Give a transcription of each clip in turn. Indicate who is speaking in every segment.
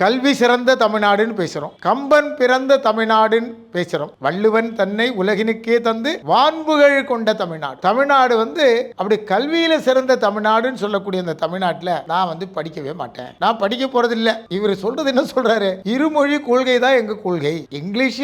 Speaker 1: கல்வி சிறந்த தமிழ்நாடுன்னு பேசுறோம். கம்பன் பிறந்த தமிழ்நாடுன்னு பேசுறோம். வள்ளுவன் தன்னை உலகினுக்கே தந்து வான்புகழ் கொண்ட தமிழ்நாடு. தமிழ்நாடு வந்து அப்படி கல்வியில சிறந்த தமிழ்நாடுன்னு சொல்லக்கூடிய அந்த தமிழ்நாட்டில் நான் வந்து படிக்கவே மாட்டேன். நான் படிக்க போறது இல்ல இவர் சொல்றது என்ன சொல்றாரு? இருமொழி கொள்கை தான் எங்க கொள்கை. இங்கிலீஷ்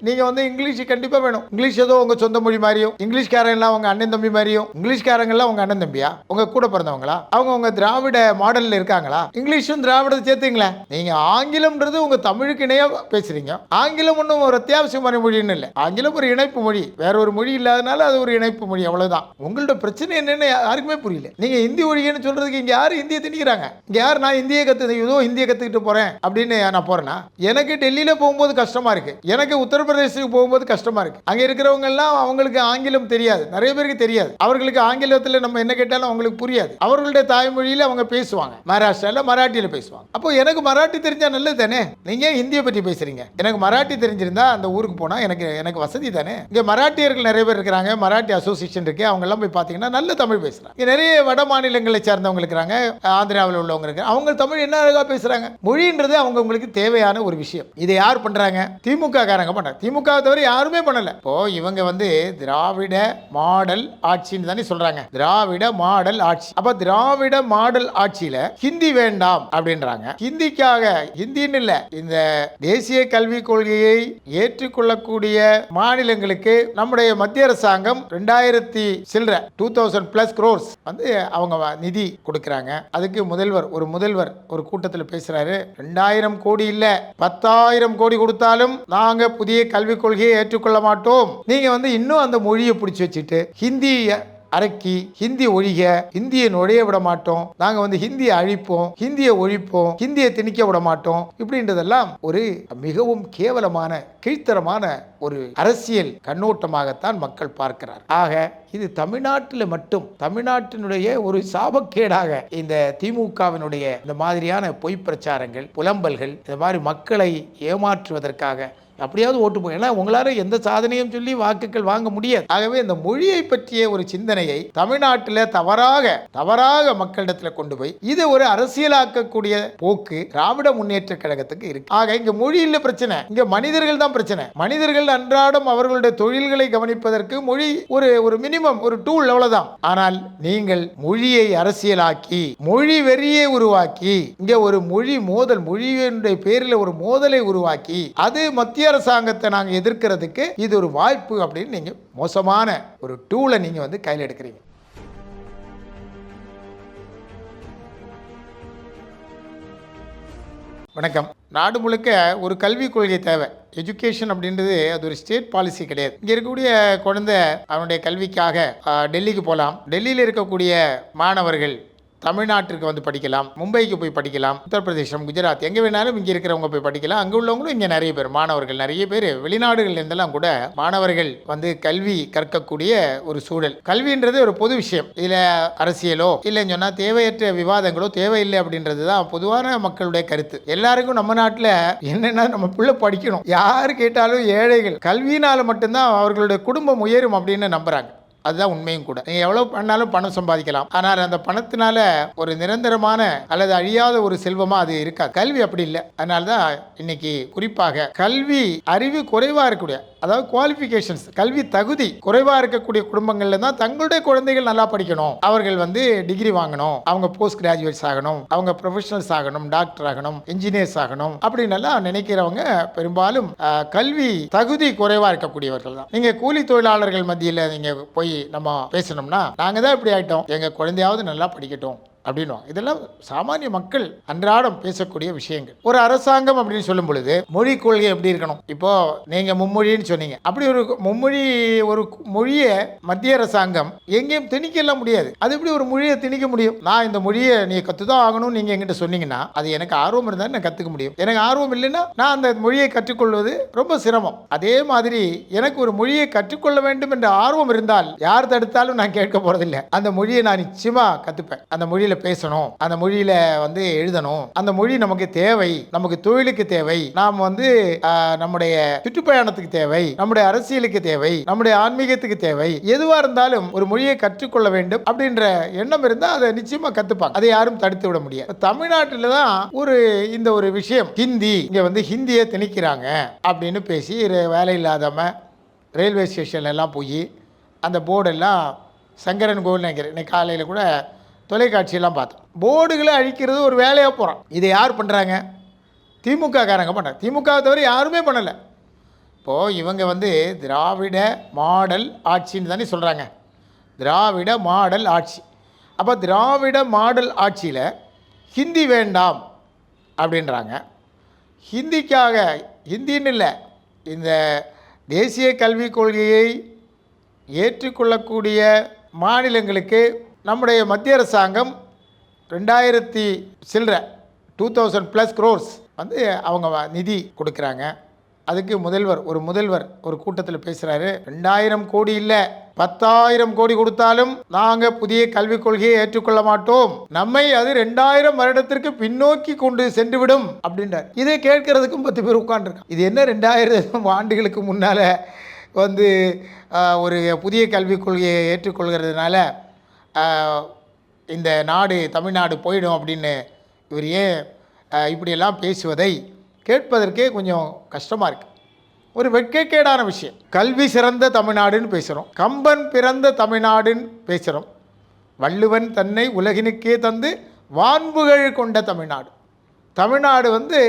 Speaker 1: நீங்க வந்து இங்கிலீஷ் கண்டிப்பா வேணும். இங்கிலீஷ் ஏதோ உங்க சொந்த மொழி மாதிரியும் இங்கிலீஷ்காரன் எல்லாம் உங்க அண்ணன் தம்பி மாதிரியும் இங்கிலீஷ்காரங்க எல்லாம் உங்க அண்ணன் தம்பியா? உங்க கூட பிறந்தவங்களா? அவங்க உங்க திராவிட மாடல்ல இருக்காங்களா? இங்கிலீஷும் திராவிடத்தை சேர்த்துங்களேன். ஆங்கிலம்ன்றது உங்க தமிழுக்கு இணையா பேசுறீங்க. ஆங்கிலம் ஒன்றும் ஒரு அத்தியாவசியமான மொழின்னு இல்லை. ஆங்கிலம் ஒரு இணைப்பு மொழி. வேற ஒரு மொழி இல்லாதனால அது ஒரு இணைப்பு மொழி அவ்வளவுதான். உங்களோட பிரச்சனை என்னன்னு யாருக்குமே புரியல. நீங்க ஹிந்தி மொழின்னு சொல்றதுக்கு இங்க யாரு இந்திய திணிக்கிறாங்க? இங்க யார் நான் இந்தியை கத்து ஏதோ ஹிந்தியை கத்துக்கிட்டு போறேன் அப்படின்னு நான் போறேன்னா எனக்கு டெல்லியில போகும்போது கஷ்டமா இருக்கு. எனக்கு உத்தரப்பிரதேசத்துக்கு போகும்போது கஷ்டமா இருக்கு. அங்க இருக்கிறவங்க எல்லாம் அவங்களுக்கு ஆங்கிலம் தெரியாது. நிறைய பேருக்கு தெரியாது. அவர்களுக்கு ஆங்கிலத்தில் நம்ம என்ன கேட்டாலும் அவங்களுக்கு புரியாது. அவர்களுடைய தாய்மொழியில அவங்க பேசுவாங்க. மகாராஷ்டிரால மராட்டியில பேசுவாங்க. அப்போ எனக்கு மராட்டி தெரிஞ்சா நல்லது தானே நீங்க ஹிந்தியை பற்றி பேசுகிறீங்க எனக்கு மராட்டி தெரிஞ்சிருந்தா அந்த ஊருக்கு போனால் எனக்கு எனக்கு வசதி தானே? இங்கே மராட்டியர்கள் நிறைய பேர் இருக்கிறாங்க மராட்டி அசோசியேஷன் இருக்குது அவங்கெல்லாம் போய் பார்த்தீங்கன்னா நல்ல தமிழ் பேசுகிறாங்க நிறைய வட மாநிலங்களை சேர்ந்தவங்க இருக்கிறாங்க ஆந்திராவில் உள்ளவங்க இருக்காங்க அவங்க தமிழ் என்ன அழகாக பேசுகிறாங்க மொழின்றது அவங்க உங்களுக்கு தேவையான ஒரு விஷயம். இதை யார் பண்ணுறாங்க திமுக காரங்க பண்ணுறாங்க திமுக தவிர யாருமே பண்ணலை. இப்போ இவங்க வந்து திராவிட மாடல் ஆட்சின்னு தானே சொல்கிறாங்க திராவிட மாடல் ஆட்சி. அப்போ திராவிட மாடல் ஆட்சியில் ஹிந்தி வேண்டாம் அப்படின்றாங்க. ஹிந்திக்காக ஹிந்தின்னு இல்லை. இந்த தேசிய கல்விக் கொள்கையை ஏற்றுக்கொள்ளக்கூடிய மாநிலங்களுக்கு நம்முடைய மத்திய அரசாங்கம் ரெண்டாயிரத்தி சில்லற டூ தௌசண்ட் பிளஸ் குரோர்ஸ் வந்து அவங்க நிதி கொடுக்குறாங்க. அதுக்கு முதல்வர் ஒரு முதல்வர் ஒரு கூட்டத்தில் பேசுறாரு. ரெண்டாயிரம் கோடி இல்ல பத்தாயிரம் கோடி கொடுத்தாலும் நாங்க புதிய கல்விக் கொள்கையை ஏற்றுக்கொள்ள மாட்டோம். நீங்க வந்து இன்னும் அந்த மொழியை பிடிச்சி வச்சுட்டு ஹிந்தியை அரக்கி ஹிந்தி ஒழிக ஹிந்தியை நுழைய விட மாட்டோம். நாங்கள் வந்து ஹிந்தியை அழிப்போம் ஹிந்தியை ஒழிப்போம் ஹிந்தியை திணிக்க விட மாட்டோம் இப்படின்றதெல்லாம் ஒரு மிகவும் கேவலமான கீழ்த்தரமான ஒரு அரசியல் கண்ணோட்டமாகத்தான் மக்கள் பார்க்கிறார். ஆக இது தமிழ்நாட்டில் மட்டும் தமிழ்நாட்டினுடைய ஒரு சாபக்கேடாக இந்த திமுகவினுடைய இந்த மாதிரியான பொய் பிரச்சாரங்கள் புலம்பல்கள் இந்த மாதிரி மக்களை ஏமாற்றுவதற்காக அப்படியாவது ஓட்டு போய் ஏன்னா உங்களால எந்த சாதனையும் சொல்லி வாக்குகள் வாங்க முடியாது. ஆகவே இந்த மொழியை பற்றிய ஒரு சிந்தனையை தமிழ்நாட்டில் தவறாக தவறாக மக்களிடத்தில் கொண்டு போய் இதை ஒரு அரசியலாக்கக்கூடிய போக்கு திராவிட முன்னேற்ற கழகத்துக்கு இருக்கு. ஆக இங்க மொழி பிரச்சனை. இங்க மனிதர்கள் தான் பிரச்சனை. மனிதர்கள் அன்றாடம் அவர்களுடைய தொழில்களை கவனிப்பதற்கு மொழி ஒரு ஒரு மினிமம் ஒரு டூல் அவ்வளவுதான். ஆனால் நீங்கள் மொழியை அரசியலாக்கி மொழி வெறியை உருவாக்கி இங்க ஒரு மொழி மோதல் மொழியினுடைய பேரில் ஒரு மோதலை உருவாக்கி அது மத்திய அரசாங்கத்தை நாங்கள் எதிர்க்கிறதுக்கு இது ஒரு வாய்ப்பு அப்படின்னு நீங்கள் மோசமான ஒரு டூலை நீங்கள் வந்து கையில் எடுக்கிறீங்க. வணக்கம். நாடு முழுக்க ஒரு கல்விக் கொள்கை தேவை. எஜுகேஷன் அப்படின்றது அது ஒரு ஸ்டேட் பாலிசி கிடையாது. இங்கே இருக்கக்கூடிய குழந்தை அவனுடைய கல்விக்காக டெல்லிக்கு போகலாம் டெல்லியில் இருக்கக்கூடிய மாணவர்கள் தமிழ்நாட்டிற்கு வந்து படிக்கலாம் மும்பைக்கு போய் படிக்கலாம் உத்தரப்பிரதேசம் குஜராத் எங்கே வேணாலும் இங்கே இருக்கிறவங்க போய் படிக்கலாம். அங்கே உள்ளவங்களும் இங்கே நிறைய பேர் மாணவர்கள் நிறைய பேர். வெளிநாடுகள்லேருந்தெல்லாம் கூட மாணவர்கள் வந்து கல்வி கற்கக்கூடிய ஒரு சூழல். கல்வின்றது ஒரு பொது விஷயம். இதில் அரசியலோ இல்லைன்னு சொன்னால் தேவையற்ற விவாதங்களோ தேவையில்லை அப்படின்றது தான் பொதுவான மக்களுடைய கருத்து. எல்லாருக்கும் நம்ம நாட்டில் என்னென்னா நம்ம பிள்ளை படிக்கணும்? யார் கேட்டாலும் ஏழைகள். கல்வியினால் மட்டும்தான் அவர்களுடைய குடும்பம் உயரும் அப்படின்னு நம்புகிறாங்க அதுதான் உண்மையும் கூட. நீங்க எவ்வளவு பண்ணாலும் பணம் சம்பாதிக்கலாம். ஆனால் அந்த பணத்தினால ஒரு நிரந்தரமான அல்லது அழியாத ஒரு செல்வமா அது இருக்காது. கல்வி அப்படி இல்லை. அதனால தான் இன்னைக்கு குறிப்பாக கல்வி அறிவு குறைவா இருக்கக்கூடிய அதாவது குவாலிஃபிகேஷன்ஸ் கல்வி தகுதி குறைவாக இருக்கக்கூடிய குடும்பங்கள்ல தான் தங்களுடைய குழந்தைகள் நல்லா படிக்கணும். அவர்கள் வந்து டிகிரி வாங்கணும். அவங்க போஸ்ட் கிராஜுவேட்ஸ் ஆகணும். அவங்க ப்ரொஃபஷனல்ஸ் ஆகணும் டாக்டர் ஆகணும் இன்ஜினியர்ஸ் ஆகணும் அப்படின்னு எல்லாம் நினைக்கிறவங்க பெரும்பாலும் கல்வி தகுதி குறைவாக இருக்கக்கூடியவர்கள் தான். நீங்க கூலி தொழிலாளர்கள் மத்தியில் நீங்க போய் நம்ம பேசணும்னா நாங்க தான் இப்படி ஆகிட்டோம் எங்க குழந்தையாவது நல்லா படிக்கட்டும். அப்படின்வாங்க இதெல்லாம் சாமானிய மக்கள் அன்றாடம் பேசக்கூடிய விஷயங்கள். ஒரு அரசாங்கம் அப்படின்னு சொல்லும் பொழுது மொழி கொள்கை எப்படி இருக்கணும்? இப்போ நீங்க மும்மொழின்னு சொன்னீங்க. அப்படி ஒரு மும்மொழி ஒரு மொழியை மத்திய அரசாங்கம் எங்கேயும் திணிக்கலாம் முடியாது. அது எப்படி ஒரு மொழியை திணிக்க முடியும்? நான் இந்த மொழியை நீ கற்றுதான் ஆகணும்னு நீங்க என்கிட்ட சொன்னீங்கன்னா அது எனக்கு ஆர்வம் இருந்தால் நான் கற்றுக்க முடியும். எனக்கு ஆர்வம் இல்லைன்னா நான் அந்த மொழியை கற்றுக்கொள்வது ரொம்ப சிரமம். அதே மாதிரி எனக்கு ஒரு மொழியை கற்றுக்கொள்ள வேண்டும் என்ற ஆர்வம் இருந்தால் யார் தடுத்தாலும் நான் கேட்க போறதில்லை. அந்த மொழியை நான் நிச்சயமா கற்றுப்பேன் அந்த மொழியில பேசணும். அந்த மொழியில் வந்து எழுதணும். அந்த மொழி நமக்கு தேவை. நமக்கு தொழிலுக்கு தேவை. நாம் வந்து நம்முடைய சுற்றுப்பயணத்துக்கு தேவை. நம்முடைய அரசியலுக்கு தேவை. நம்முடைய ஆன்மீகத்துக்கு தேவை. எதுவாக இருந்தாலும் ஒரு மொழியை கற்றுக்கொள்ள வேண்டும் அப்படின்ற எண்ணம் இருந்தால் அதை நிச்சயமாக கற்றுப்பாங்க அதை யாரும் தடுத்து விட முடியாது. தமிழ்நாட்டில் தான் ஒரு இந்த ஒரு விஷயம். ஹிந்தி இங்கே வந்து ஹிந்தியை திணிக்கிறாங்க அப்படின்னு பேசி வேலை இல்லாதவன் ரயில்வே ஸ்டேஷன்லாம் போய் அந்த போர்டெல்லாம் சங்கரன் கோவில் நினைக்கிறேன். இன்னைக்கு காலையில் கூட தொலைக்காட்சியெல்லாம் பார்த்தோம். போர்டுகளை அழிக்கிறது ஒரு வேலையாக போகிறோம் இதை யார் பண்ணுறாங்க திமுக காரங்க பண்ணுறாங்க திமுக தவிர யாருமே பண்ணலை. இப்போது இவங்க வந்து திராவிட மாடல் ஆட்சின்னு தானே சொல்கிறாங்க திராவிட மாடல் ஆட்சி. அப்போ திராவிட மாடல் ஆட்சியில் ஹிந்தி வேண்டாம் அப்படின்றாங்க. ஹிந்திக்காக ஹிந்தின்னு இல்லை இந்த தேசிய கல்விக் கொள்கையை ஏற்றுக்கொள்ளக்கூடிய மாநிலங்களுக்கு நம்முடைய மத்திய அரசாங்கம் ரெண்டாயிரத்தி சில்லற டூ தௌசண்ட் ப்ளஸ் க்ரோர்ஸ் வந்து அவங்க வ- நிதி கொடுக்குறாங்க. அதுக்கு முதல்வர் ஒரு முதல்வர் ஒரு கூட்டத்தில் பேசுகிறாரு ரெண்டாயிரம் கோடி இல்லை பத்தாயிரம் கோடி கொடுத்தாலும் நாங்கள் புதிய கல்விக் கொள்கையை ஏற்றுக்கொள்ள மாட்டோம். நம்மை அது ரெண்டாயிரம் வருடத்திற்கு பின்னோக்கி கொண்டு சென்றுவிடும் அப்படின்றார். இதை கேட்கறதுக்கும் பத்து பேர் உட்காந்துருக்காங்க இது என்ன ரெண்டாயிரம் ஆண்டுகளுக்கு முன்னால் வந்து ஒரு புதிய கல்விக் கொள்கையை ஏற்றுக்கொள்கிறதுனால இந்த நாடு தமிழ்நாடு போயிடும் அப்படின்னு இவர் ஏன் இப்படியெல்லாம் பேசுவதை கேட்பதற்கே கொஞ்சம் கஷ்டமாக இருக்குது ஒரு வெட்கக்கேடான விஷயம். கல்வி சிறந்த தமிழ்நாடுன்னு பேசுகிறோம் கம்பன் பிறந்த தமிழ்நாடுன்னு பேசுகிறோம் வள்ளுவன் தன்னை உலகினுக்கே தந்து வான்புகழ் கொண்ட தமிழ்நாடு. தமிழ்நாடு வந்து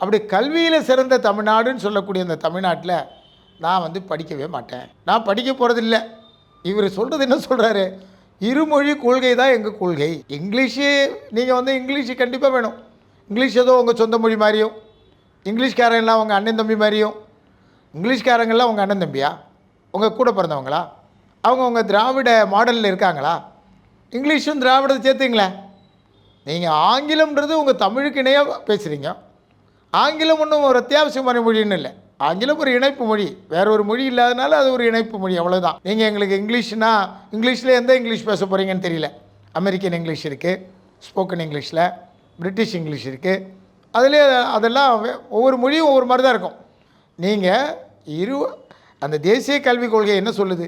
Speaker 1: அப்படி கல்வியில் சிறந்த தமிழ்நாடுன்னு சொல்லக்கூடிய அந்த தமிழ்நாட்டில் நான் வந்து படிக்கவே மாட்டேன். நான் படிக்க போகிறதில்ல இவர் சொல்கிறது என்ன சொல்கிறாரு இருமொழி கொள்கை தான் எங்கள் கொள்கை. இங்கிலீஷு நீங்கள் வந்து இங்கிலீஷு கண்டிப்பாக வேணும். இங்கிலீஷ் ஏதோ உங்கள் சொந்த மொழி மாதிரியும். இங்கிலீஷ்காரன் எல்லாம் உங்கள் அண்ணன் தம்பி மாதிரியும். இங்கிலீஷ்காரங்கெல்லாம் உங்கள் அண்ணன் தம்பியா? உங்கள் கூட பிறந்தவங்களா? அவங்க உங்கள் திராவிட மாடலில் இருக்காங்களா? இங்கிலீஷும் திராவிடத்தை சேர்த்துங்களேன். நீங்கள் ஆங்கிலம்ன்றது உங்கள் தமிழுக்கு இணையாக பேசுகிறீங்க ஆங்கிலம் ஒன்றும் ஒரு அத்தியாவசியமான மொழின்னு இல்லை. ஆங்கிலம் ஒரு இணைப்பு மொழி. வேற ஒரு மொழி இல்லாதனால அது ஒரு இணைப்பு மொழி. அவ்வளோதான் நீங்கள் எங்களுக்கு இங்கிலீஷ்னா இங்கிலீஷில் எந்த இங்கிலீஷ் பேச போகிறீங்கன்னு தெரியல. அமெரிக்கன் இங்கிலீஷ் இருக்குது ஸ்போக்கன் இங்கிலீஷில் பிரிட்டிஷ் இங்கிலீஷ் இருக்குது அதிலே அதெல்லாம் ஒவ்வொரு மொழியும் ஒவ்வொரு மாதிரி தான் இருக்கும். நீங்கள் இரு அந்த தேசிய கல்விக் கொள்கை என்ன சொல்லுது?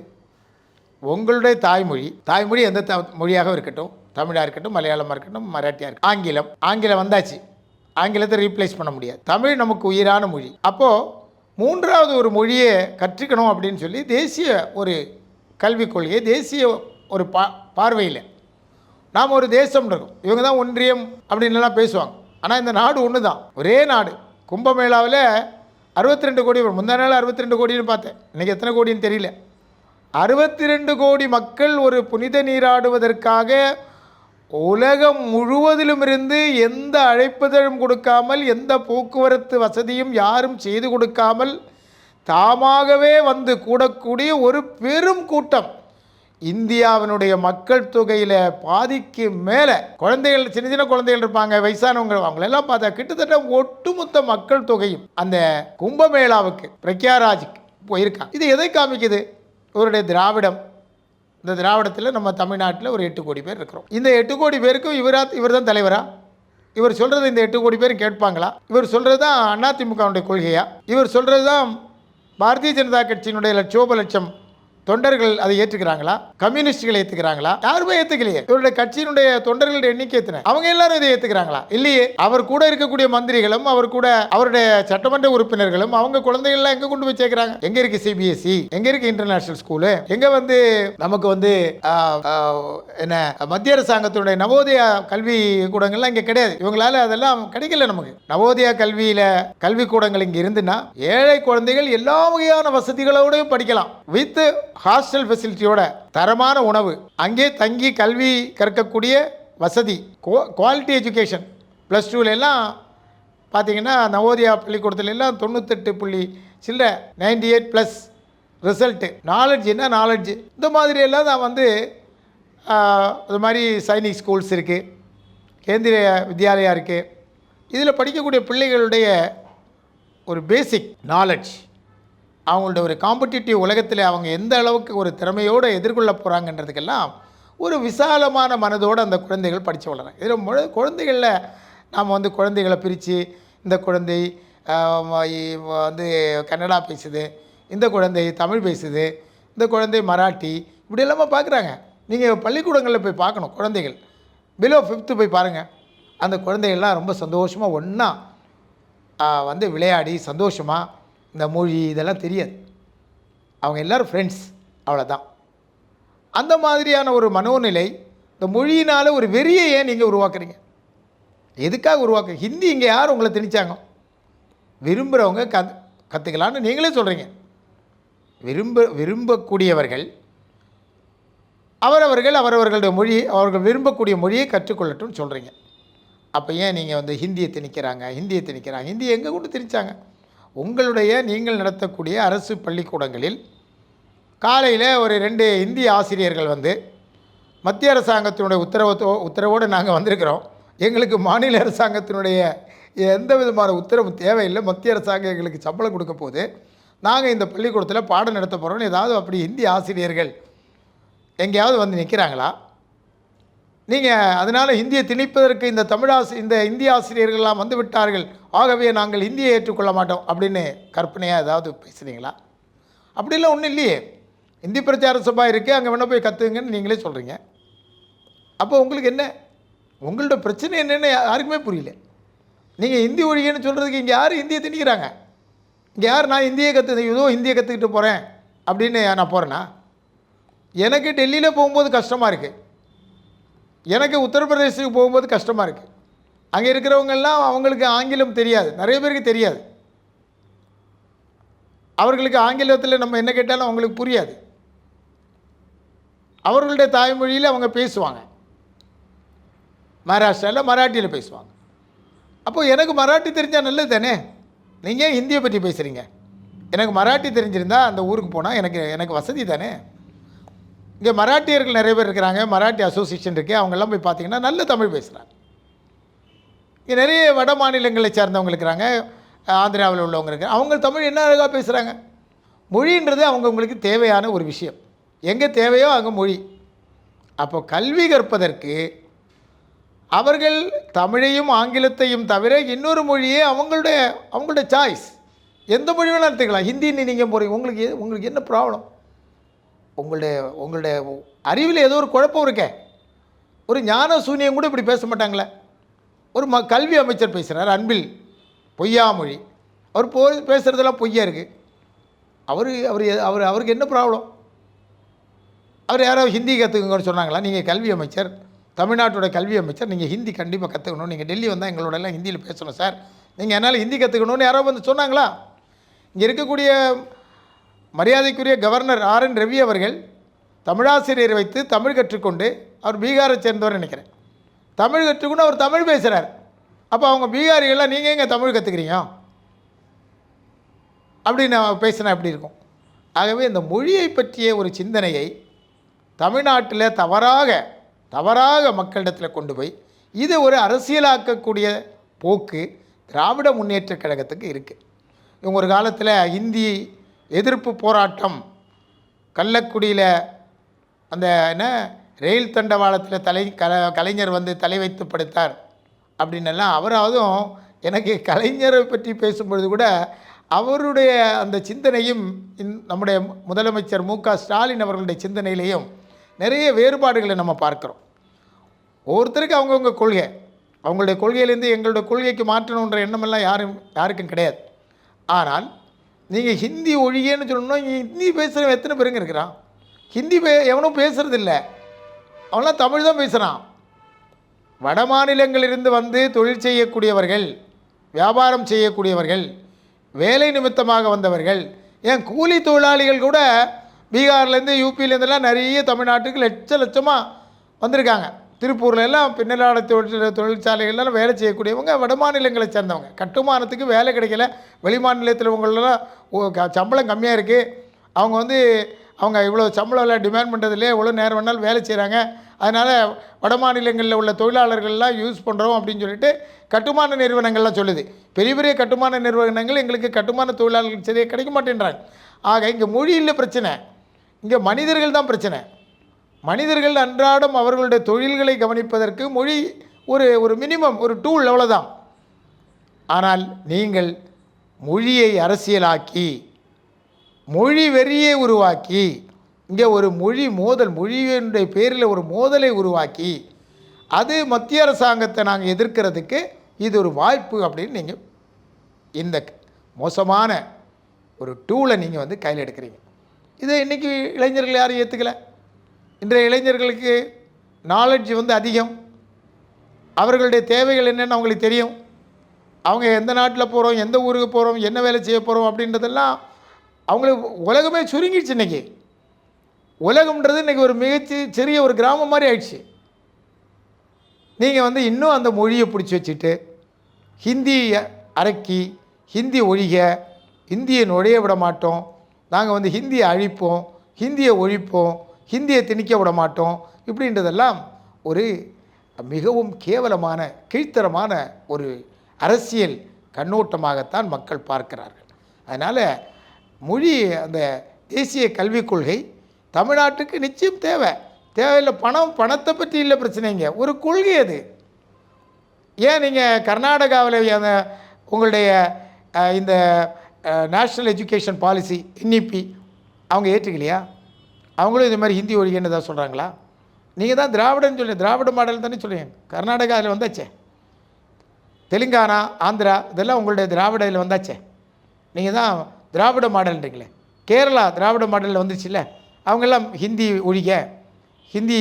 Speaker 1: உங்களுடைய தாய்மொழி தாய்மொழி எந்த த மொழியாக இருக்கட்டும். தமிழாக இருக்கட்டும் மலையாளமாக இருக்கட்டும் மராட்டியாக இருக்கட்டும். ஆங்கிலம் ஆங்கிலம் வந்தாச்சு. ஆங்கிலத்தை ரீப்ளேஸ் பண்ண முடியாது. தமிழ் நமக்கு உயிரான மொழி. அப்போது மூன்றாவது ஒரு மொழியை கற்றுக்கணும் அப்படின்னு சொல்லி தேசிய ஒரு கல்விக் கொள்கையை தேசிய ஒரு பா பார்வையில் நாம் ஒரு தேசம் இருக்கும். இவங்க தான் ஒன்றியம் அப்படின்லாம் பேசுவாங்க. ஆனால் இந்த நாடு ஒன்று தான் ஒரே நாடு. கும்பமேளாவில் அறுபத்தி ரெண்டு கோடி முந்தா நாள் அறுபத்தி ரெண்டு கோடின்னு பார்த்தேன். இன்றைக்கி எத்தனை கோடின்னு தெரியல. அறுபத்தி ரெண்டு கோடி மக்கள் ஒரு புனித நீராடுவதற்காக உலகம் முழுவதிலும் இருந்து எந்த அழைப்புதழும் கொடுக்காமல் எந்த போக்குவரத்து வசதியும் யாரும் செய்து கொடுக்காமல் தாமாகவே வந்து கூடக்கூடிய ஒரு பெரும் கூட்டம் இந்தியாவினுடைய மக்கள் தொகையில் பாதிக்கு மேலே. குழந்தைகள் சின்ன சின்ன குழந்தைகள் இருப்பாங்க வயசானவங்க அவங்களெல்லாம் பார்த்தா கிட்டத்தட்ட ஒட்டுமொத்த மக்கள் தொகையும் அந்த கும்பமேளாவுக்கு பிரக்யாராஜுக்கு போயிருக்காங்க. இது எதை காமிக்குது? இவருடைய திராவிடம். இந்த திராவிடத்தில் நம்ம தமிழ்நாட்டில் ஒரு எட்டு கோடி பேர் இருக்கிறோம். இந்த எட்டு கோடி பேருக்கும் இவரா இவர் தான் தலைவரா? இவர் சொல்கிறது இந்த எட்டு கோடி பேரும் கேட்பாங்களா? இவர் சொல்கிறது தான் அதிமுகவுடைய கொள்கையா? இவர் சொல்கிறது தான் பாரதிய ஜனதா கட்சியினுடைய லட்சோப லட்சம் தொண்டர்கள் அதை ஏற்றுக்கிறாங்களா? கம்யூனிஸ்டுகள் ஏத்துக்கிறாங்களா? யாருமே ஏற்றுக்கலையே இவருடைய கட்சியினுடைய தொண்டர்களுடைய எண்ணிக்கை எத்தனை? அவங்க எல்லாரும் இதை ஏற்றுக்கிறாங்களா இல்லையே. அவர் கூட இருக்கக்கூடிய மந்திரிகளும் அவர் கூட அவருடைய சட்டமன்ற உறுப்பினர்களும் அவங்க குழந்தைகள்லாம் எங்க கொண்டு போய் சேர்க்கிறாங்க? எங்க இருக்கு சிபிஎஸ்இ எங்க இருக்கு இன்டர்நேஷனல் ஸ்கூலு எங்க வந்து நமக்கு வந்து என்ன மத்திய அரசாங்கத்தினுடைய நவோதயா கல்வி கூடங்கள்லாம் இங்க கிடையாது. இவங்களால அதெல்லாம் கிடைக்கல நமக்கு. நவோதயா கல்வியில கல்வி கூடங்கள் இங்க இருந்துன்னா ஏழை குழந்தைகள் எல்லா வகையான வசதிகளோடையும் படிக்கலாம். வித் ஹாஸ்டல் ஃபெசிலிட்டியோட தரமான உணவு அங்கே தங்கி கல்வி கற்கக்கூடிய வசதி குவாலிட்டி எஜுகேஷன் ப்ளஸ் டூவிலெல்லாம் எல்லாம் பார்த்தீங்கன்னா நவோதயா பள்ளிக்கூடத்துல எல்லாம் தொண்ணூத்தெட்டு புள்ளி சில்ல ninety eight plus result knowledge என்ன நாலெட்ஜு இந்த மாதிரி எல்லாம் வந்து இது மாதிரி சைனிக் ஸ்கூல்ஸ் இருக்குது கேந்திரிய வித்யாலயா இருக்குது இதில் படிக்கக்கூடிய பிள்ளைகளுடைய ஒரு பேசிக் நாலெட்ஜ் அவங்களோட ஒரு காம்படிட்டிவ் உலகத்தில் அவங்க எந்த அளவுக்கு ஒரு திறமையோடு எதிர்கொள்ள போகிறாங்கன்றதுக்கெல்லாம் ஒரு விசாலமான மனதோடு அந்த குழந்தைகள் படித்து வளராங்க இதில் முழு குழந்தைகளில் நாம் வந்து குழந்தைகளை பிரித்து இந்த குழந்தை வந்து கன்னடா பேசுது இந்த குழந்தை தமிழ் பேசுது இந்த குழந்தை மராட்டி இப்படி எல்லாமே பார்க்குறாங்க நீங்கள் பள்ளிக்கூடங்களில் போய் பார்க்கணும் குழந்தைகள். பிலோ ஃபிஃப்த்து போய் பாருங்கள் அந்த குழந்தைகள்லாம் ரொம்ப சந்தோஷமாக ஒன்றா வந்து விளையாடி சந்தோஷமாக இந்த மொழி இதெல்லாம் தெரியாது. அவங்க எல்லோரும் ஃப்ரெண்ட்ஸ் அவ்வளோதான் அந்த மாதிரியான ஒரு மனோநிலை இந்த மொழியினால் ஒரு வெறியை ஏன் நீங்கள் உருவாக்குறீங்க? எதுக்காக உருவாக்கு? ஹிந்தி இங்கே யார் உங்களை திணிச்சாங்க? விரும்புகிறவங்க கத் கற்றுக்கலான்னு நீங்களே சொல்கிறீங்க விரும்ப விரும்பக்கூடியவர்கள் அவரவர்கள் அவரவர்களுடைய மொழி அவர்கள் விரும்பக்கூடிய மொழியை கற்றுக்கொள்ளட்டும்னு சொல்கிறீங்க அப்போ ஏன் நீங்கள் வந்து ஹிந்தியை திணிக்கிறாங்க? ஹிந்தியை திணிக்கிறாங்க? ஹிந்தி எங்கே கொண்டு திணிச்சாங்க? உங்களுடைய நீங்கள் நடத்தக்கூடிய அரசு பள்ளிக்கூடங்களில் காலையில் ஒரு ரெண்டு இந்திய ஆசிரியர்கள் வந்து மத்திய அரசாங்கத்தினுடைய உத்தரவத்தோ உத்தரவோடு நாங்கள் வந்திருக்கிறோம். எங்களுக்கு மாநில அரசாங்கத்தினுடைய எந்த விதமான உத்தரவு தேவையில்லை. மத்திய அரசாங்கம் எங்களுக்கு சம்பளம் கொடுக்க போகுது. நாங்கள் இந்த பள்ளிக்கூடத்தில் பாடம் நடத்த போகிறோம்னு ஏதாவது அப்படி இந்திய ஆசிரியர்கள் எங்கேயாவது வந்து நிற்கிறாங்களா நீங்கள் அதனால் ஹிந்தியை திணிப்பதற்கு இந்த தமிழாசி இந்த இந்திய ஆசிரியர்கள்லாம் வந்து விட்டார்கள் ஆகவே நாங்கள் ஹிந்தியை ஏற்றுக்கொள்ள மாட்டோம் அப்படின்னு கற்பனையாக ஏதாவது பேசுகிறீங்களா அப்படிலாம் ஒன்றும் இல்லையே. இந்தி பிரச்சார சபா இருக்குது அங்கே வேணால் போய் கற்றுங்கன்னு நீங்களே சொல்கிறீங்க அப்போ உங்களுக்கு என்ன? உங்களோட பிரச்சனை என்னென்னு யாருக்குமே புரியல. நீங்கள் ஹிந்தி ஒழிகன்னு சொல்கிறதுக்கு இங்கே யார் ஹிந்தியை திணிக்கிறாங்க? இங்கே யார் நான் ஹிந்தியை கற்று ஏதோ ஹிந்தியை கற்றுக்கிட்டு போகிறேன் அப்படின்னு நான் போகிறேன்னா எனக்கு டெல்லியில் போகும்போது கஷ்டமாக இருக்குது எனக்கு உத்தரப்பிரதேசத்துக்கு போகும்போது கஷ்டமாக இருக்குது அங்கே இருக்கிறவங்கெல்லாம் அவங்களுக்கு ஆங்கிலம் தெரியாது. நிறைய பேருக்கு தெரியாது. அவர்களுக்கு ஆங்கிலத்தில் நம்ம என்ன கேட்டாலும் அவங்களுக்கு புரியாது. அவர்களுடைய தாய்மொழியில் அவங்க பேசுவாங்க. மகாராஷ்டிராவில் மராட்டியில் பேசுவாங்க. அப்போ எனக்கு மராட்டி தெரிஞ்சால் நல்லது தானே? நீங்கள் ஏன் ஹிந்தியை பற்றி பேசுகிறீங்க எனக்கு மராட்டி தெரிஞ்சிருந்தா அந்த ஊருக்கு போனால் எனக்கு எனக்கு வசதி தானே? இங்கே மராட்டியர்கள் நிறைய பேர் இருக்கிறாங்க மராட்டி அசோசியேஷன் இருக்குது அவங்கெல்லாம் போய் பார்த்தீங்கன்னா நல்ல தமிழ் பேசுகிறாங்க இங்கே நிறைய வட மாநிலங்களை சேர்ந்தவங்க இருக்கிறாங்க ஆந்திராவில் உள்ளவங்க இருக்கிறாங்க. அவங்க தமிழ் என்ன அழகாக பேசுகிறாங்க மொழின்றது அவங்கவுங்களுக்கு தேவையான ஒரு விஷயம். எங்கே தேவையோ அங்கே மொழி. அப்போ கல்வி கற்பதற்கு அவர்கள் தமிழையும் ஆங்கிலத்தையும் தவிர இன்னொரு மொழியே அவங்களுடைய அவங்களுடைய சாய்ஸ் எந்த மொழி வேணாலும் எடுத்துக்கலாம். ஹிந்தின்னு நீங்கள் போகிறீங்க உங்களுக்கு உங்களுக்கு என்ன ப்ராப்ளம் உங்களுடைய உங்களுடைய அறிவில் ஏதோ ஒரு குழப்பம் இருக்கே. ஒரு ஞான சூனியம் கூட இப்படி பேச மாட்டாங்களே. ஒரு ம கல்வி அமைச்சர் பேசுகிறார் அன்பில் பொய்யாமொழி. அவர் போ பேசுகிறதெல்லாம் பொய்யா இருக்குது அவர் அவர் அவர் அவருக்கு என்ன ப்ராப்ளம்? அவர் யாராவது ஹிந்தி கற்றுக்குங்கன்னு சொன்னாங்களா? நீங்கள் கல்வி அமைச்சர் தமிழ்நாட்டோட கல்வி அமைச்சர் நீங்கள் ஹிந்தி கண்டிப்பாக கற்றுக்கணும் நீங்கள் டெல்லி வந்தால் எங்களோட எல்லாம் ஹிந்தியில் பேசணும் சார். நீங்கள் என்னால் ஹிந்தி கற்றுக்கணும்னு யாரோ வந்து சொன்னாங்களா? இங்கே இருக்கக்கூடிய மரியாதைக்குரிய கவர்னர் ஆர் என் ரவி அவர்கள் தமிழாசிரியரை வைத்து தமிழ் கற்றுக்கொண்டு அவர் பீகாரை சேர்ந்தவர் நினைக்கிறேன். தமிழ் கற்றுக்கொண்டு அவர் தமிழ் பேசுகிறார் அப்போ அவங்க பீகாரிகள்லாம் நீங்கள் எங்கே தமிழ் கற்றுக்கிறீங்க அப்படின்னு நான் பேசினா எப்படி இருக்கும்? ஆகவே இந்த மொழியை பற்றிய ஒரு சிந்தனையை தமிழ்நாட்டில் தவறாக தவறாக மக்களிடத்தில் கொண்டு போய் இது ஒரு அரசியலாக்கக்கூடிய போக்கு திராவிட முன்னேற்ற கழகத்துக்கு இருக்குது இவங்க ஒரு காலத்தில் இந்தி எதிர்ப்பு போராட்டம். கள்ளக்குடியில் அந்த என்ன ரயில் தண்டவாளத்தில் தலை கல கலைஞர் வந்து தலை வைத்து படுத்தார் அப்படின்னெல்லாம் அவராவதும் எனக்கு கலைஞரை பற்றி பேசும்பொழுது கூட அவருடைய அந்த சிந்தனையும் இந்- நம்முடைய முதலமைச்சர் மு க ஸ்டாலின் அவர்களுடைய சிந்தனையிலையும் நிறைய வேறுபாடுகளை நம்ம பார்க்குறோம். ஒவ்வொருத்தருக்கு அவங்கவுங்க கொள்கை. அவங்களுடைய கொள்கையிலேருந்து எங்களுடைய கொள்கைக்கு மாற்றணுன்ற எண்ணமெல்லாம் யாரும் யாருக்கும் கிடையாது. ஆனால் நீங்கள் ஹிந்தி ஒழியேன்னு சொல்லணும்னா இங்க ஹிந்தி பேசுகிறவன் எத்தனை பேருங்க இருக்கிறான்? ஹிந்தி பே எவனும் பேசுகிறதில்ல அவன்லாம் தமிழ் தான் பேசுகிறான் வட மாநிலங்களிலிருந்து வந்து தொழில் செய்யக்கூடியவர்கள் வியாபாரம் செய்யக்கூடியவர்கள் வேலை நிமித்தமாக வந்தவர்கள் ஏன் கூலி தொழிலாளிகள் கூட பீகார்லேருந்து யூபியிலேருந்துலாம் நிறைய தமிழ்நாட்டுக்கு லட்ச லட்சமாக வந்திருக்காங்க. திருப்பூர்ல எல்லாம் பின்னலாட தொழில் தொழிற்சாலைகள்லாம் வேலை செய்யக்கூடியவங்க வட மாநிலங்களை சேர்ந்தவங்க. கட்டுமானத்துக்கு வேலை கிடைக்கல. வெளிமாநிலத்தில் உங்களெல்லாம் ஓ- க- சம்பளம் கம்மியாக இருக்குது அவங்க வந்து அவங்க இவ்வளோ சம்பளம் டிமாண்ட் பண்ணுறதுலே எவ்வளோ நேரம் வேணாலும் வேலை செய்கிறாங்க அதனால் வட மாநிலங்களில் உள்ள தொழிலாளர்கள்லாம் யூஸ் பண்ணுறோம் அப்படின்னு சொல்லிட்டு கட்டுமான நிறுவனங்கள்லாம் சொல்லுது. பெரிய பெரிய கட்டுமான நிறுவனங்கள் எங்களுக்கு கட்டுமான தொழிலாளர்கள் சரியாக கிடைக்க மாட்டேன்றாங்க. ஆக இங்கே மொழியில் பிரச்சனை. இங்கே மனிதர்கள் தான் பிரச்சனை. மனிதர்கள் அன்றாடம் அவர்களுடைய தொழில்களை கவனிப்பதற்கு மொழி ஒரு ஒரு மினிமம் ஒரு டூல் அவ்வளோதான் ஆனால் நீங்கள் மொழியை அரசியலாக்கி மொழி வெறியை உருவாக்கி இங்கே ஒரு மொழி மோதல் மொழியினுடைய பேரில் ஒரு மோதலை உருவாக்கி அது மத்திய அரசாங்கத்தை நாங்கள் எதிர்க்கிறதுக்கு இது ஒரு வாய்ப்பு அப்படின்னு நீங்கள் இந்த மோசமான ஒரு டூலை நீங்கள் வந்து கையில் எடுக்கிறீங்க. இதை இன்றைக்கி இளைஞர்கள் யாரும் ஏற்றுக்கல இன்றைய இளைஞர்களுக்கு நாலெட்ஜ் வந்து அதிகம். அவர்களுடைய தேவைகள் என்னென்னு அவங்களுக்கு தெரியும். அவங்க எந்த நாட்டில் போகிறோம் எந்த ஊருக்கு போகிறோம் என்ன வேலை செய்ய போகிறோம் அப்படின்றதெல்லாம் அவங்களுக்கு உலகமே சுருங்கிடுச்சு இன்றைக்கி உலகம்ன்றது இன்றைக்கி ஒரு மிகச்சி சிறிய ஒரு கிராமம் மாதிரி ஆயிடுச்சு. நீங்கள் வந்து இன்னும் அந்த மொழியை பிடிச்சி வச்சுட்டு ஹிந்தியை அரக்கி ஹிந்தி ஒழிக ஹிந்தியை நுழைய விட மாட்டோம். நாங்கள் வந்து ஹிந்தியை அழிப்போம் ஹிந்தியை ஒழிப்போம் ஹிந்தியை திணிக்க விட மாட்டோம் இப்படின்றதெல்லாம் ஒரு மிகவும் கேவலமான கீழ்த்தரமான ஒரு அரசியல் கண்ணோட்டமாகத்தான் மக்கள் பார்க்கிறார்கள். அதனால் மொழி அந்த தேசிய கல்விக் கொள்கை தமிழ்நாட்டுக்கு நிச்சயம் தேவை. தேவையில்லை பணம் பணத்தை பற்றி இல்லை பிரச்சனைங்க. ஒரு கொள்கை அது. ஏன் நீங்கள் கர்நாடகாவில் அந்த உங்களுடைய இந்த நேஷ்னல் எஜுகேஷன் பாலிசி என்இபி அவங்க ஏற்றுக்கலையா? அவங்களும் இது மாதிரி ஹிந்தி ஒழிகன்னு தான் சொல்கிறாங்களா நீங்கள் தான் திராவிடன்னு சொல்லி திராவிட மாடல் தானே சொல்லுவீங்க கர்நாடகாவில் வந்தாச்சே. தெலுங்கானா ஆந்திரா இதெல்லாம் உங்களுடைய திராவிட இதில் வந்தாச்சே. நீங்கள் தான் திராவிட மாடல்ன்றீங்களே. கேரளா திராவிட மாடலில் வந்துச்சுல்ல அவங்கெல்லாம் ஹிந்தி ஒழிக ஹிந்தி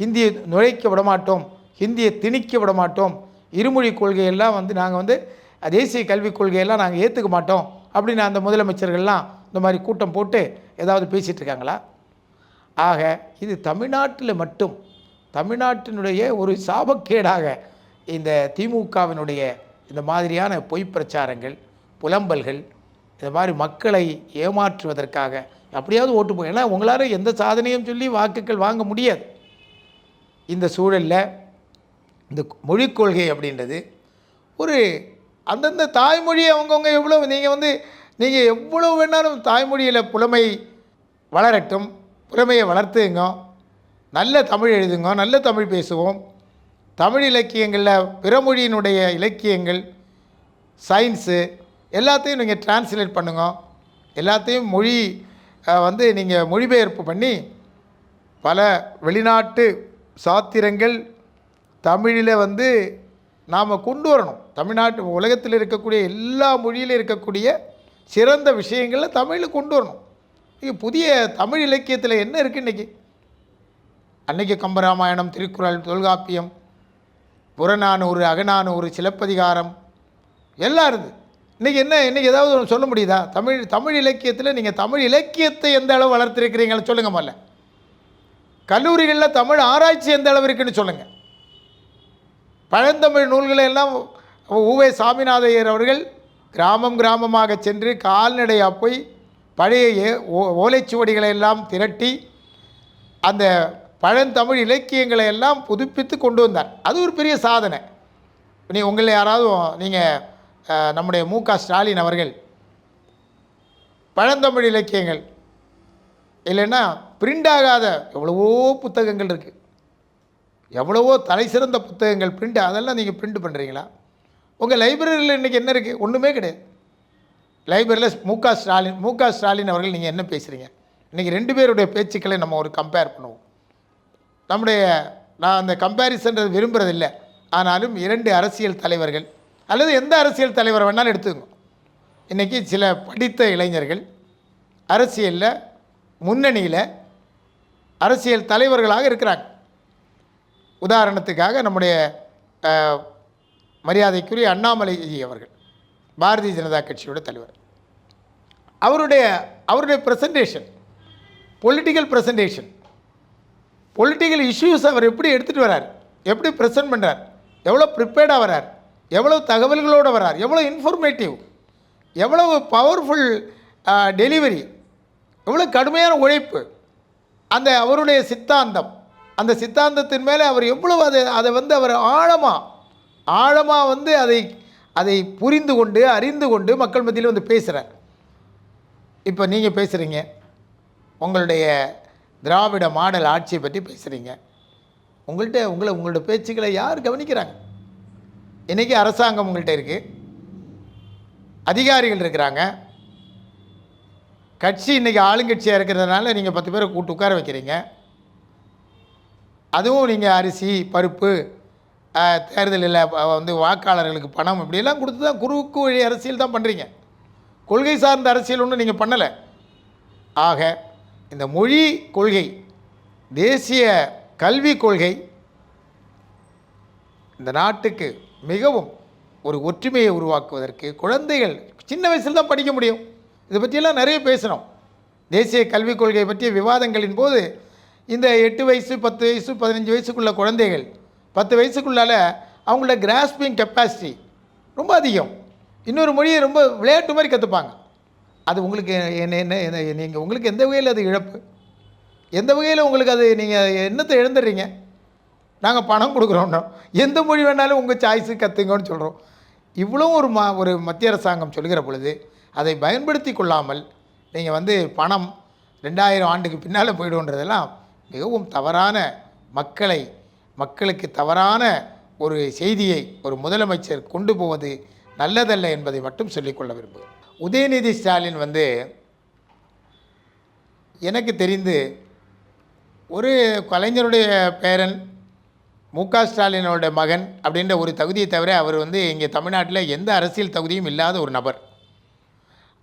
Speaker 1: ஹிந்தியை நுழைக்க விட மாட்டோம் ஹிந்தியை திணிக்க விட மாட்டோம் இருமொழி கொள்கையெல்லாம் வந்து நாங்கள் வந்து தேசிய கல்விக் கொள்கையெல்லாம் நாங்கள் ஏற்றுக்க மாட்டோம் அப்படின்னு அந்த முதலமைச்சர்கள்லாம் இந்த மாதிரி கூட்டம் போட்டு ஏதாவது பேசிகிட்டு இருக்காங்களா? ஆக இது தமிழ்நாட்டில் மட்டும் தமிழ்நாட்டினுடைய ஒரு சாபக்கேடாக இந்த திமுகவினுடைய இந்த மாதிரியான பொய் பிரச்சாரங்கள் புலம்பல்கள் இந்த மாதிரி மக்களை ஏமாற்றுவதற்காக அப்படியாவது ஓட்டு போய் ஏன்னா உங்களால் எந்த சாதனையும் சொல்லி வாக்குகள் வாங்க முடியாது. இந்த சூழலில் இந்த மொழிக் கொள்கை அப்படின்றது ஒரு அந்தந்த தாய்மொழியை அவங்கவுங்க எவ்வளோ நீங்கள் வந்து நீங்கள் எவ்வளோ வேணாலும் தாய்மொழியில் புலமை வளரட்டும். புறமையை வளர்த்துங்க. நல்ல தமிழ் எழுதுங்க. நல்ல தமிழ் பேசுவோம். தமிழ் இலக்கியங்களில் பிறமொழியினுடைய இலக்கியங்கள் சயின்ஸு எல்லாத்தையும் நீங்கள் டிரான்ஸ்லேட் பண்ணுங்க. எல்லாத்தையும் மொழி வந்து நீங்கள் மொழிபெயர்ப்பு பண்ணி பல வெளிநாட்டு சாத்திரங்கள் தமிழில் வந்து நாம் கொண்டு வரணும். தமிழ்நாட்டு உலகத்தில் இருக்கக்கூடிய எல்லா மொழியிலும் இருக்கக்கூடிய சிறந்த விஷயங்களை தமிழில் கொண்டு வரணும். இங்கே புதிய தமிழ் இலக்கியத்தில் என்ன இருக்குது இன்றைக்கி அன்னைக்கு கம்பராமாயணம் திருக்குறள் தொல்காப்பியம் புறநானூறு அகநானூறு சிலப்பதிகாரம் எல்லாம் இருக்குது இன்றைக்கி என்ன இன்றைக்கி ஏதாவது ஒன்று சொல்ல முடியுதா தமிழ் தமிழ் இலக்கியத்தில் நீங்கள் தமிழ் இலக்கியத்தை எந்த அளவு வளர்த்துருக்கிறீங்கன்னு சொல்லுங்கள் முதல்ல கல்லூரிகளில் தமிழ் ஆராய்ச்சி எந்த அளவு இருக்குன்னு சொல்லுங்கள் பழந்தமிழ் நூல்களை எல்லாம் ஊவே சாமிநாதையர் அவர்கள் கிராமம் கிராமமாக சென்று கால்நடையாக போய் பழைய ஏ- ஓ- ஓலைச்சுவடிகளை எல்லாம் திரட்டி அந்த பழந்தமிழ் இலக்கியங்களை எல்லாம் புதுப்பித்து கொண்டு வந்தார். அது ஒரு பெரிய சாதனை. நீ உங்களை யாராவது நீங்கள் நம்முடைய மு க ஸ்டாலின் அவர்கள் பழந்தமிழ் இலக்கியங்கள் இல்லைன்னா பிரிண்ட் ஆகாத எவ்வளவோ புத்தகங்கள் இருக்குது எவ்வளவோ தலை சிறந்த புத்தகங்கள் பிரிண்ட் அதெல்லாம் நீங்கள் பிரிண்ட் பண்ணுறீங்களா உங்கள் லைப்ரரியில் இன்றைக்கி என்ன இருக்குது ஒன்றுமே கிடையாது. லைப்ரரியில் மு க ஸ்டாலின் மு க ஸ்டாலின் அவர்கள் நீங்கள் என்ன பேசுகிறீங்க இன்றைக்கி ரெண்டு பேருடைய பேச்சுக்களை நம்ம ஒரு கம்பேர் பண்ணுவோம். நம்முடைய நான் அந்த கம்பேரிசன்றது விரும்புகிறதில்லை ஆனாலும் இரண்டு அரசியல் தலைவர்கள் அல்லது எந்த அரசியல் தலைவரை வேணாலும் எடுத்துக்கோங்க. இன்றைக்கி சில படித்த இளைஞர்கள் அரசியலில் முன்னணியில் அரசியல் தலைவர்களாக இருக்கிறாங்க. உதாரணத்துக்காக நம்முடைய மரியாதைக்குரிய அண்ணாமலை அவர்கள். பாரதிய ஜனதா கட்சியோட தலைவர். அவருடைய அவருடைய presentation political presentation political issues அவர் எப்படி எடுத்துகிட்டு வரார்? எப்படி ப்ரெசன்ட் பண்ணுறார் எவ்வளோ ப்ரிப்பேர்டாக வரார்? எவ்வளோ தகவல்களோடு வரார்? எவ்வளோ இன்ஃபர்மேட்டிவ் எவ்வளவு பவர்ஃபுல் டெலிவரி எவ்வளோ கடுமையான உழைப்பு? அந்த அவருடைய சித்தாந்தம் அந்த சித்தாந்தத்தின் மேலே அவர் எவ்வளவு அதை அதை வந்து அவர் ஆழமாக ஆழமாக வந்து அதை அதை புரிந்து கொண்டு அறிந்து கொண்டு மக்கள் மத்தியில் வந்து பேசுகிறார் இப்போ நீங்கள் பேசுகிறீங்க உங்களுடைய திராவிட மாடல் ஆட்சியை பற்றி பேசுகிறீங்க உங்கள்கிட்ட உங்களை உங்களோட பேச்சுக்களை யார் கவனிக்கிறாங்க? இன்றைக்கி அரசாங்கம் உங்கள்கிட்ட இருக்குது அதிகாரிகள் இருக்கிறாங்க. கட்சி இன்றைக்கி ஆளுங்கட்சியாக இருக்கிறதுனால நீங்கள் பத்து பேரை கூட்டு உட்கார வைக்கிறீங்க. அதுவும் நீங்கள் அரிசி பருப்பு தேர்தலில் வந்து வாக்காளர்களுக்கு பணம் இப்படியெல்லாம் கொடுத்து தான் குறுக்கு வழி அரசியல் தான் பண்ணுறீங்க கொள்கை சார்ந்த அரசியல் ஒன்றும் நீங்கள் பண்ணலை. ஆக இந்த மொழி கொள்கை தேசிய கல்விக் கொள்கை இந்த நாட்டுக்கு மிகவும் ஒரு ஒற்றுமையை உருவாக்குவதற்கு குழந்தைகள் சின்ன வயசில் தான் படிக்க முடியும். இதை பற்றியெல்லாம் நிறைய பேசணும். தேசிய கல்விக் கொள்கை பற்றிய விவாதங்களின் போது இந்த எட்டு வயசு பத்து வயசு பதினஞ்சு வயசுக்குள்ள குழந்தைகள் பத்து வயசுக்குள்ளால அவங்களோட கிராஸ்பிங் கெப்பாசிட்டி ரொம்ப அதிகம். இன்னொரு மொழியை ரொம்ப விளையாட்டு மாதிரி கற்றுப்பாங்க அது உங்களுக்கு என்ன என்ன நீங்கள் உங்களுக்கு எந்த வகையில் அது இழப்பு? எந்த வகையில் உங்களுக்கு அது நீங்கள் என்னத்தை இழந்துடுறீங்க? நாங்கள் பணம் கொடுக்குறோம்னா எந்த மொழி வேணாலும் உங்கள் சாய்ஸு கற்றுங்கன்னு சொல்கிறோம் இவ்வளோ ஒரு மா ஒரு மத்திய அரசாங்கம் சொல்கிற பொழுது அதை பயன்படுத்தி கொள்ளாமல் நீங்கள் வந்து பணம் ரெண்டாயிரம் ஆண்டுக்கு பின்னால் போயிடுன்றதெல்லாம் மிகவும் தவறான மக்களை மக்களுக்கு தவறான ஒரு செய்தியை ஒரு முதலமைச்சர் கொண்டு போவது நல்லதல்ல என்பதை மட்டும் சொல்லிக்கொள்ள விரும்புகிறேன். உதயநிதி ஸ்டாலின் வந்து எனக்கு தெரிந்து ஒரு கலைஞருடைய பேரன் மு க ஸ்டாலினோட மகன் அப்படின்ற ஒரு தகுதியை தவிர அவர் வந்து இங்கே தமிழ்நாட்டில் எந்த அரசியல் தகுதியும் இல்லாத ஒரு நபர்.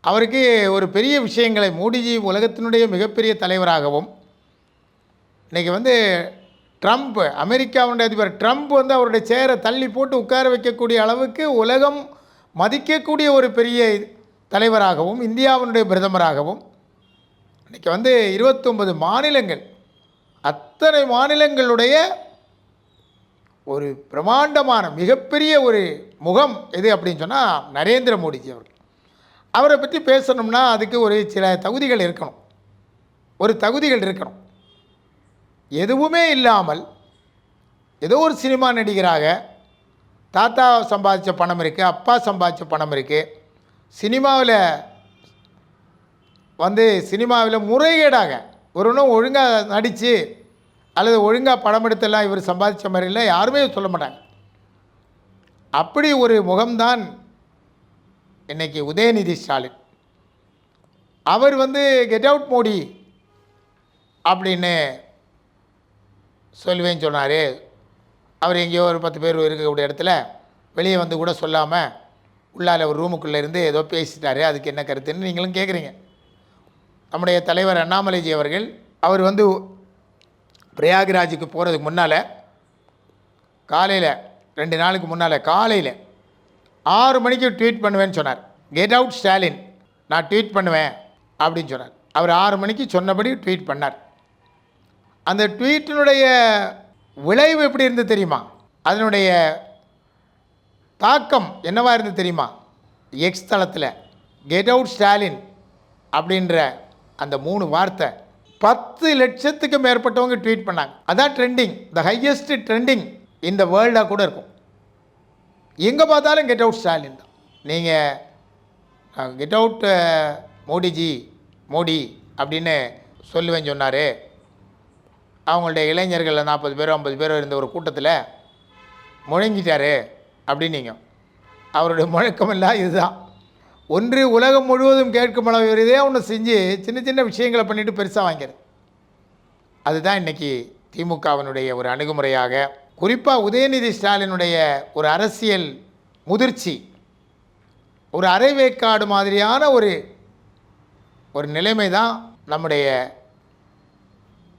Speaker 1: அவருக்கு ஒரு பெரிய விஷயங்களை மோடிஜி உலகத்தினுடைய மிகப்பெரிய தலைவராகவும் இன்றைக்கி வந்து ட்ரம்ப் அமெரிக்காவுடைய அதிபர் ட்ரம்ப் வந்து அவருடைய சேரை தள்ளி போட்டு உட்கார வைக்கக்கூடிய அளவுக்கு உலகம் மதிக்கக்கூடிய ஒரு பெரிய தலைவராகவும் இந்தியாவினுடைய பிரதமராகவும் இன்றைக்கி வந்து இருபத்தொன்பது மாநிலங்கள் அத்தனை மாநிலங்களுடைய ஒரு பிரமாண்டமான மிகப்பெரிய ஒரு முகம் எது அப்படின்னு சொன்னால் நரேந்திர மோடிஜி அவர்கள். அவரை பற்றி பேசணும்னா அதுக்கு ஒரு சில தகுதிகள் இருக்கணும். ஒரு தகுதிகள் இருக்கணும். எதுவுமே இல்லாமல் ஏதோ ஒரு சினிமா நடிகராக தாத்தா சம்பாதிச்ச பணம் இருக்குது அப்பா சம்பாதிச்ச பணம் இருக்குது சினிமாவில் வந்து சினிமாவில் முறைகேடாக ஒருவனும் ஒழுங்காக நடித்து அல்லது ஒழுங்காக படம் எடுத்தெல்லாம் இவர் சம்பாதிச்ச மாதிரிலாம் யாருமே சொல்ல மாட்டாங்க. அப்படி ஒரு முகம்தான் இன்னைக்கு உதயநிதி ஸ்டாலின். அவர் வந்து கெட் அவுட் மோடி அப்படின்னு சொல்லுவேன்னு சொன்னார். அவர் எங்கேயோ ஒரு பத்து பேர் இருக்கக்கூடிய இடத்துல வெளியே வந்து கூட சொல்லாமல் உள்ளால ஒரு ரூமுக்குள்ளே இருந்து ஏதோ பேசிட்டாரு. அதுக்கு என்ன கருத்துன்னு நீங்களும் கேட்குறீங்க நம்முடைய தலைவர் அண்ணாமலைஜி அவர்கள் அவர் வந்து பிரயாகராஜுக்கு போகிறதுக்கு முன்னால் காலையில் ரெண்டு நாளுக்கு முன்னால் காலையில் ஆறு மணிக்கு ட்வீட் பண்ணுவேன்னு சொன்னார். கெட் அவுட் ஸ்டாலின் நான் ட்வீட் பண்ணுவேன் அப்படின்னு சொன்னார். அவர் ஆறு மணிக்கு சொன்னபடி ட்வீட் பண்ணார். அந்த ட்வீட்டினுடைய விளைவு எப்படி இருந்து தெரியுமா? அதனுடைய தாக்கம் என்னவாக இருந்து தெரியுமா? எக்ஸ் தளத்தில் கெட் அவுட் ஸ்டாலின் அப்படின்ற அந்த மூணு வார்த்தை பத்து லட்சத்துக்கு மேற்பட்டவங்க ட்வீட் பண்ணாங்க. அதான் ட்ரெண்டிங் த ஹையஸ்ட் ட்ரெண்டிங் இந்த வேர்ல்டாக கூட இருக்கும். எங்கே பார்த்தாலும் கெட் அவுட் ஸ்டாலின் தான். நீங்கள் கெட் அவுட் மோடிஜி மோடி அப்படின்னு சொல்லுவேன் சொன்னார். அவங்களுடைய இளைஞர்கள் நாற்பது பேரோ ஐம்பது பேரோ இருந்த ஒரு கூட்டத்தில் முழங்கிட்டாரு அப்படின்னீங்க. அவருடைய முழக்கமெல்லாம் இதுதான். ஒன்று உலகம் முழுவதும் கேட்கும் அளவு ஒரு இதே ஒன்று செஞ்சு சின்ன சின்ன விஷயங்களை பண்ணிவிட்டு பெருசாக வாங்கிறது அதுதான் இன்றைக்கி திமுகவினுடைய ஒரு அணுகுமுறையாக குறிப்பாக உதயநிதி ஸ்டாலினுடைய ஒரு அரசியல் முதிர்ச்சி ஒரு அரைவேக்காடு மாதிரியான ஒரு ஒரு நிலைமை தான் நம்முடைய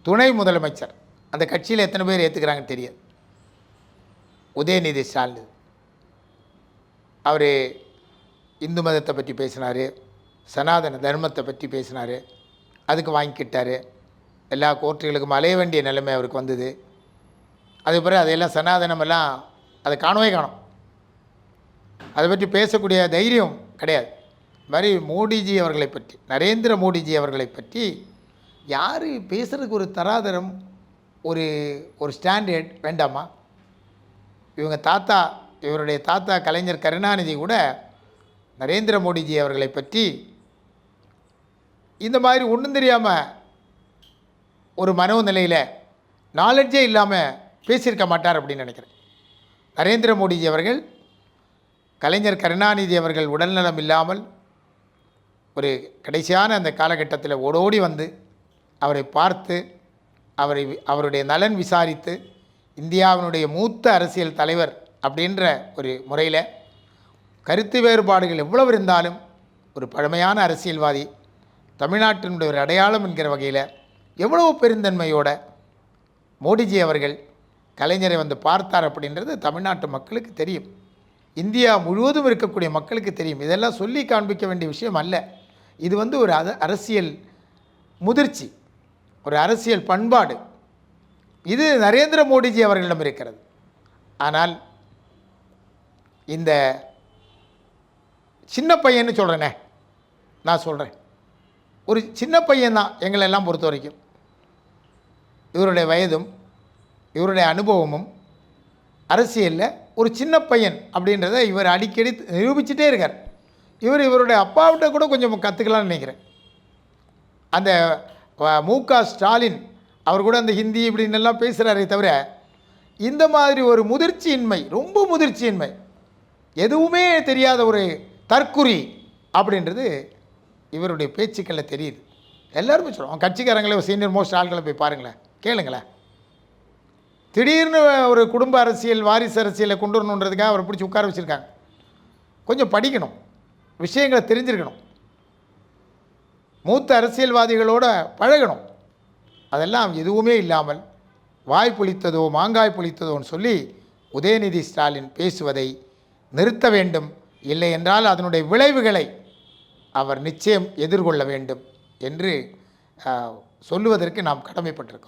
Speaker 1: துணை முதலமைச்சர். அந்த கட்சியில் எத்தனை பேர் ஏற்றுக்கிறாங்கன்னு தெரியாது. உதயநிதி ஸ்டாலின். அவர் இந்து மதத்தை பற்றி பேசினார். சனாதன தர்மத்தை பற்றி பேசினார். அதுக்கு வாங்கிக்கிட்டார். எல்லா கோர்ட்டுகளுக்கும் அலைய வேண்டிய நிலைமை அவருக்கு வந்தது. அது பிறகு அதையெல்லாம் சனாதனமெல்லாம் அதை காணவே காணும். அதை பற்றி பேசக்கூடிய தைரியம் கிடையாது. இது மாதிரி மோடிஜி அவர்களை பற்றி நரேந்திர மோடிஜி அவர்களை பற்றி யார் பேசுகிறதுக்கு ஒரு தராதரம் ஒரு ஒரு ஸ்டாண்டர்ட் வேண்டாமா? இவங்க தாத்தா இவருடைய தாத்தா கலைஞர் கருணாநிதி கூட நரேந்திர மோடிஜி அவர்களை பற்றி இந்த மாதிரி ஒன்றும் தெரியாமல் ஒரு மனோநிலையில் நாலெட்ஜே இல்லாமல் பேசியிருக்க மாட்டார் அப்படின்னு நினைக்கிறேன். நரேந்திர மோடிஜி அவர்கள் கலைஞர் கருணாநிதி அவர்கள் உடல்நலம் இல்லாமல் ஒரு கடைசியான அந்த காலகட்டத்தில் ஓடோடி வந்து அவரை பார்த்து அவரை அவருடைய நலன் விசாரித்து இந்தியாவினுடைய மூத்த அரசியல் தலைவர் அப்படின்ற ஒரு முறையில் கருத்து வேறுபாடுகள் எவ்வளவு இருந்தாலும் ஒரு பழமையான அரசியல்வாதி தமிழ்நாட்டினுடைய ஒரு அடையாளம் என்கிற வகையில் எவ்வளவு பெருந்தன்மையோட மோடிஜி அவர்கள் கலைஞரை வந்து பார்த்தார் அப்படின்றது தமிழ்நாட்டு மக்களுக்கு தெரியும். இந்தியா முழுவதும் இருக்கக்கூடிய மக்களுக்கு தெரியும். இதெல்லாம் சொல்லி காண்பிக்க வேண்டிய விஷயம் அல்ல. இது வந்து ஒரு அரசியல் முதிர்ச்சி. ஒரு அரசியல் பண்பாடு. இது நரேந்திர மோடிஜி அவர்களிடம் இருக்கிறது. ஆனால் இந்த சின்ன பையன்னு சொல்கிறேனே நான் சொல்கிறேன் ஒரு சின்ன பையன்தான் எங்களை எல்லாம் பொறுத்த வரைக்கும். இவருடைய வயதும் இவருடைய அனுபவமும் அரசியலில் ஒரு சின்ன பையன் அப்படின்றத இவர் அடிக்கடி நிரூபிச்சிட்டே இருக்கார். இவர் இவருடைய அப்பாவிட்ட கூட கொஞ்சம் கற்றுக்கலாம்னு நினைக்கிறேன். அந்த மு க ஸ்டாலின் அவர் கூட அந்த ஹிந்தி இப்படின்னு எல்லாம் பேசுகிறாரே தவிர இந்த மாதிரி ஒரு முதிர்ச்சியின்மை ரொம்ப முதிர்ச்சியின்மை எதுவுமே தெரியாத ஒரு தற்குறி அப்படின்றது இவருடைய பேச்சுக்களில் தெரியுது. எல்லாருமே சொல்லுவோம் கட்சிக்காரங்களே சீனியர் மோஸ்ட் ஆள்களை போய் பாருங்களேன். கேளுங்களேன். திடீர்னு ஒரு குடும்ப அரசியல் வாரிசு அரசியலை கொண்டு வரணுன்றதுக்காக அவரை பிடிச்சி உட்கார வச்சுருக்காங்க. கொஞ்சம் படிக்கணும். விஷயங்களை தெரிஞ்சிருக்கணும். மூத்த அரசியல்வாதிகளோட பழகணும். அதெல்லாம் எதுவுமே இல்லாமல் வாய் புளித்ததோ மாங்காய் புளித்ததோன்னு சொல்லி உதயநிதி ஸ்டாலின் பேசுவதை நிறுத்த வேண்டும். இல்லை என்றால் அதனுடைய விளைவுகளை அவர் நிச்சயம் எதிர்கொள்ள வேண்டும் என்று சொல்லுவதற்கு நாம் கடமைப்பட்டிருக்கோம்.